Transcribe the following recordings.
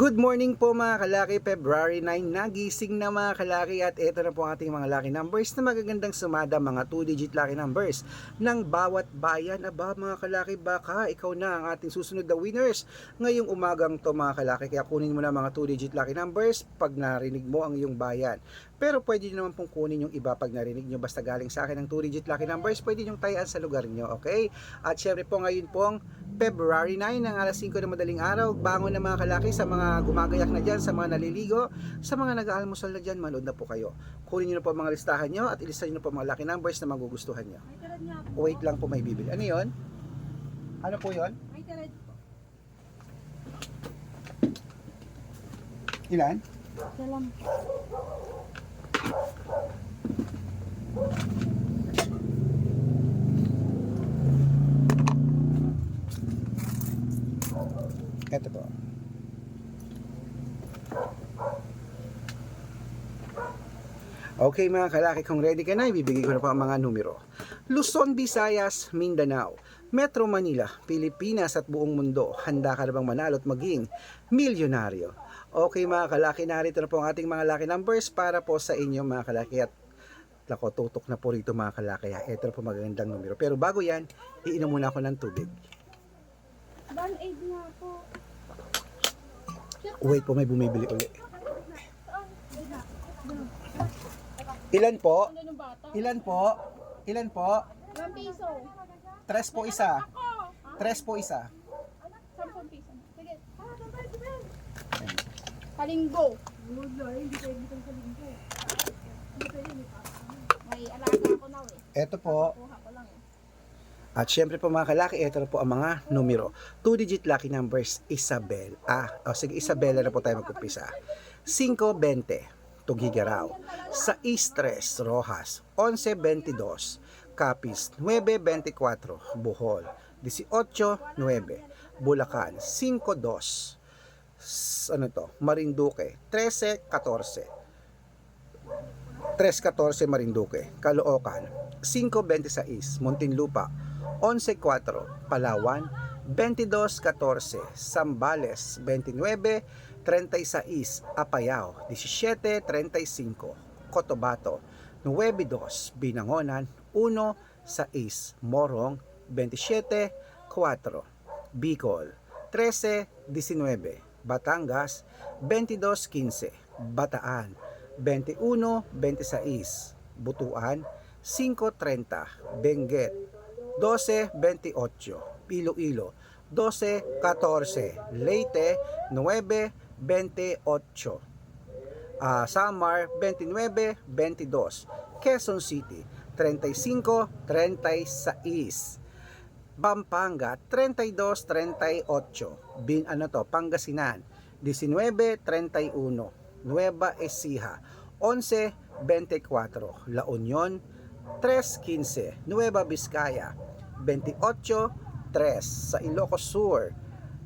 Good morning po mga kalaki, February 9, nagising na mga kalaki at ito na po ang ating mga lucky numbers na magagandang sumada mga 2-digit lucky numbers ng bawat bayan. Aba mga kalaki, baka ikaw na ang ating susunod na winners ngayong umagang to mga kalaki. Kaya kunin mo na mga 2-digit lucky numbers pag narinig mo ang iyong bayan. Pero pwede nyo naman pong kunin yung iba pag narinig nyo basta galing sa akin ng 2-digit lucky numbers, pwede nyo tayaan sa lugar nyo, okay? At syempre po ngayon pong February 9 ng alas 5 ng madaling araw, bangon na mga kalaki sa mga gumagayak na dyan, sa mga naliligo, sa mga nag-aalmusal na dyan, manood na po kayo. Kunin nyo na po ang mga listahan nyo at ilistahan nyo na po mga lucky numbers na magugustuhan nyo. Wait lang po may bibili. Ano yon? Ano po yon? May tarad po. Ilan? Salam. Ito po. Okay mga kalaki, kung ready ka na, ibibigay ko na po ang mga numero. Luzon, Visayas, Mindanao, Metro Manila, Pilipinas at buong mundo. Handa ka na bang manalo at maging milyonaryo? Okay mga kalaki, narito na po ang ating mga lucky numbers para po sa inyo mga kalaki at Lako, tutok na po rito mga kalaki. Ito na po magandang numero. Pero bago yan, iinom muna ako ng tubig. Ban aid nga po. Wait po, may bumibili uli. Ilan po? Ano ng bata? Ilan po? Ilan po? 1 piso. Tres po isa. Tres po isa. 10 piso. Sige. Kalinggo. May alaga ako na eh. Ito po. Eh. At syempre po mga kalaki, ito na po ang mga numero. Two-digit lucky numbers, Isabel. Ah, oh, sige, Isabela na po tayo mag-umpisa. 520, Tugigaraw. 6-3, Rojas. 11-22, Capiz. 9-24, Bohol. 18-9, Bulacan. 5-2, s- ano to, Marinduque. 13-14, 3.14 Marinduque, Caloocan, 5.26 Muntinlupa, 11.4 Palawan, 22.14 Sambales, 29.36 Apayao, 17.35 Cotabato, 9.2 Binangonan, 1.6 Morong, 27.4 Bicol, 13.19 Batangas, 22.15 Bataan, 21-26 Butuan. 5.30 Benguet. 12.28 Iloilo. 12.14 Leyte 9.28 Ah, Samar 29.22 Quezon City 35.36 Pampanga 32.38 Bin ano to Pangasinan 19.31 Nueva Ecija 11.24 La Union 3.15 Nueva Vizcaya 28.3 sa Ilocos Sur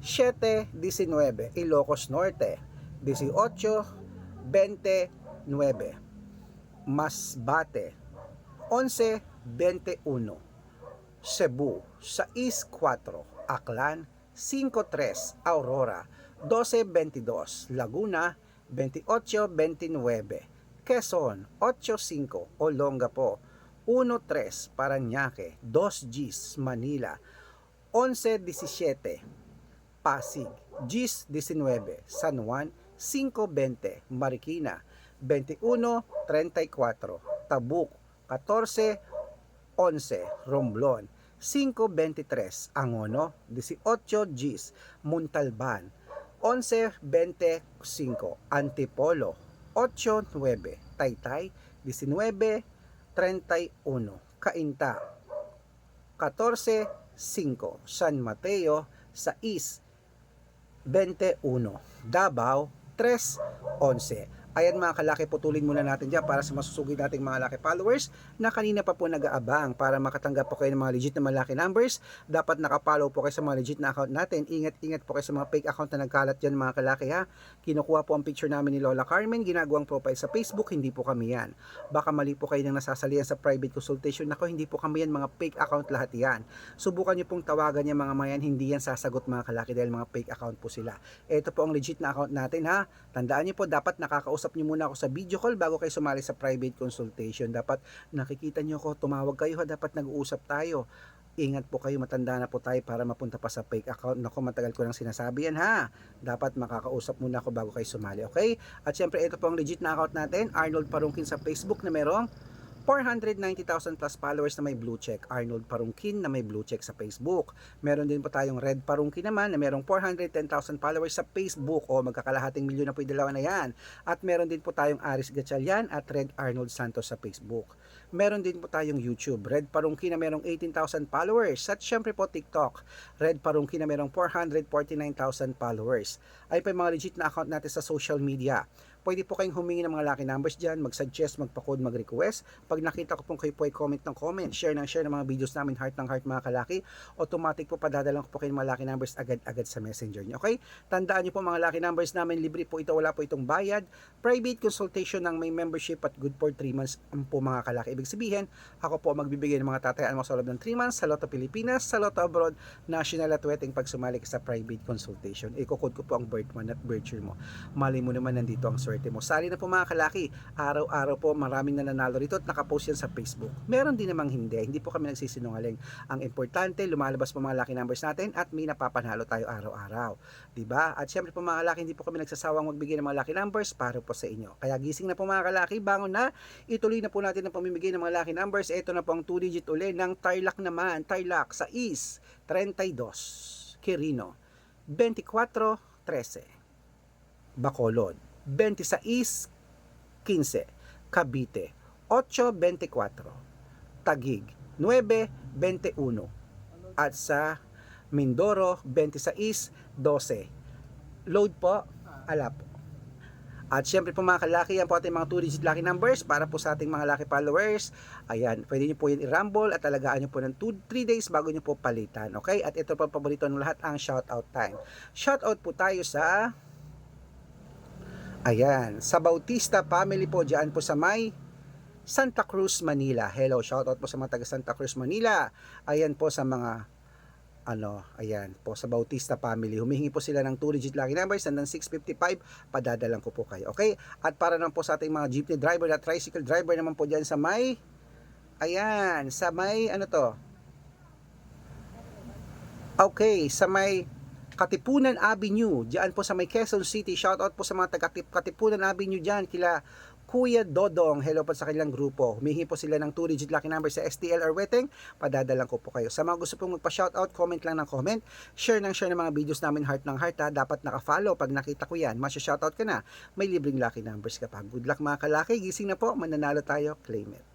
7.19 Ilocos Norte 18.29 Masbate 11.21 Cebu 6.4 Aklan 5.3 Aurora 12.22 Laguna 28-29 Quezon 8-5 Olongapo 1-3 Paranaque 2 Gis Manila 11-17 Pasig Gis 19 San Juan 5-20 Marikina 21-34 Tabuk 14-11 Romblon 5-23 Angono 18 Gis Muntalban 11.25 Antipolo 8.9 Taytay 19.31 Cainta 14.5 San Mateo 6.21 Davao 3.11 Ayan mga kalaki, putulin muna natin dyan para sa masusugid nating mga laki followers na kanina pa po nag-aabang para makatanggap po kayo ng mga legit na malaki numbers. Dapat nakapollow po kayo sa mga legit na account natin. Ingat-ingat po kayo sa mga fake account na nagkalat dyan mga kalaki ha. Kinukuha po ang picture namin ni Lola Carmen, ginagawang profile sa Facebook, hindi po kami yan. Baka mali po kayo nang nasasalihan sa private consultation. Nako, hindi po kami yan, mga fake account lahat yan. Subukan nyo pong tawagan yung mga mayan, hindi yan sasagot mga kalaki dahil mga fake account po sila. Ito po ang legit na account natin ha. Tandaan nyo po, dapat nakakausap nyo muna ako sa video call bago kayo sumali sa private consultation. Dapat nakikita nyo ako, tumawag kayo ha, dapat nag-uusap tayo. Ingat po kayo, matanda na po tayo para mapunta pa sa fake account. Nako, matagal ko nang sinasabi yan ha. Dapat makakausap muna ako bago kayo sumali, okay? At syempre, ito po ang legit na account natin, Arnold Parungkin sa Facebook na merong 490,000 plus followers na may blue check. Arnold Parungkin na may blue check sa Facebook. Meron din po tayong Red Parungkin naman na merong 410,000 followers sa Facebook. O magkakalahating milyon na po yung dalawa na yan. At meron din po tayong Aris Gatchalian at Red Arnold Santos sa Facebook. Meron din po tayong YouTube. Red Parungkin na merong 18,000 followers. At syempre po TikTok. Red Parungkin na merong 449,000 followers. Ay pa yung mga legit na account natin sa social media. Pwede po kayong humingi ng mga lucky numbers dyan, mag-suggest, magpa-code, mag-request. Pag nakita ko pong kayo po ay comment ng comment, share ng share ng mga videos namin, heart ng heart mga kalaki, automatic po padadalang ko po kayo ng mga lucky numbers agad-agad sa messenger niyo. Okay? Tandaan niyo po mga lucky numbers namin, libre po ito, wala po itong bayad. Private consultation ng may membership at good for 3 months ang po mga kalaki. Ibig sabihin, ako po magbibigay ng mga tatayaan mo sa loob ng 3 months sa Lotto Pilipinas, sa Lotto Abroad, national at wedding pag sumali ka sa private consultation. Ikukod ko po ang birth month at year mo. Mali mo naman nandito ang swerte mo. Sali na po mga kalaki. Araw-araw po maraming nananalo rito at nakapost yan sa Facebook. Meron din namang hindi. Hindi po kami nagsisinungaling. Ang importante, lumalabas po mga lucky numbers natin at may napapanalo tayo araw-araw. ba? At syempre po mga kalaki, hindi po kami nagsasawang magbigay ng mga lucky numbers para po sa inyo. Kaya gising na po mga kalaki, bangon na. Ituloy na po natin ang pamimigay ng mga lucky numbers. Ito na po ang 2 digit uli ng Tarlac naman. Tarlac sa is 32. Quirino 24 13. Bacolod 26 15. Cavite 8.24. Tagig 9.21. At sa Mindoro 26.12. Load po, ala po. At syempre po mga kalaki, yan po ating mga 2 digit lucky numbers para po sa ating mga lucky followers. Ayan, pwede nyo po yan i-rumble at alagaan nyo po ng 2-3 days bago nyo po palitan. Okay? At ito po paborito ng lahat, ang shoutout time. Shoutout po tayo sa Ayan, sa Bautista family po diyan po sa may Santa Cruz, Manila. Hello, shoutout po sa mga taga Santa Cruz, Manila. Ayan po sa mga ano, ayan po sa Bautista family. Humihingi po sila ng 2 digit lucky numbers hanggang 655, padadalang ko po kayo. Okay? At para naman po sa ating mga jeepney driver at tricycle driver naman po diyan sa may ayan, sa may ano to? Okay, sa may Katipunan Avenue, diyan po sa may Quezon City. Shout out po sa mga taga Katipunan Avenue diyan kila Kuya Dodong. Hello po sa kanilang grupo. Humihingi po sila ng 2 digit lucky number sa STL or Weteng. Padadalang ko po kayo. Sa mga gusto pong magpa-shout out, comment lang ng comment. Share ng share ng mga videos namin heart ng heart ha. Dapat naka-follow. Pag nakita ko yan, masya-shout out ka na. May libreng lucky numbers ka pa. Good luck mga kalaki. Gising na po. Mananalo tayo. Claim it.